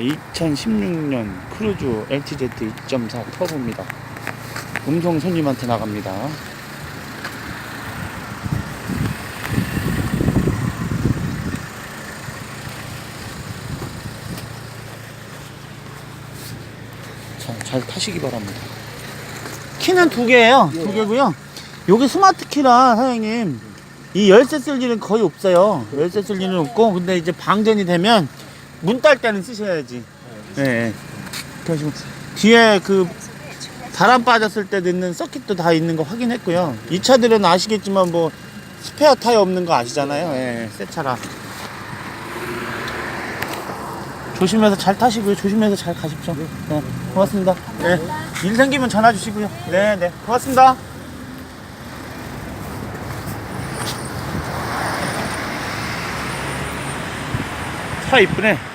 2016년 크루즈 LTZ 2.4 터보입니다. 음성 손님한테 나갑니다. 자, 잘 타시기 바랍니다. 키는 두 개예요. 두 개고요. 여기 스마트 키라 사장님 이 열쇠 쓸 일은 거의 없어요. 열쇠 쓸 일은 없고 근데 이제 방전이 되면 문 딸 때는 쓰셔야지. 예. 네. 그래서 뒤에 그 바람 빠졌을 때 넣는 서킷도 다 있는 거 확인했고요. 이 차들은 아시겠지만 뭐 스페어 타이어 없는 거 아시잖아요. 예, 새 차라. 조심해서 잘 타시고요. 조심해서 잘 가십시오. 네, 고맙습니다. 네, 일 생기면 전화 주시고요. 네, 네, 고맙습니다. 차 이쁘네.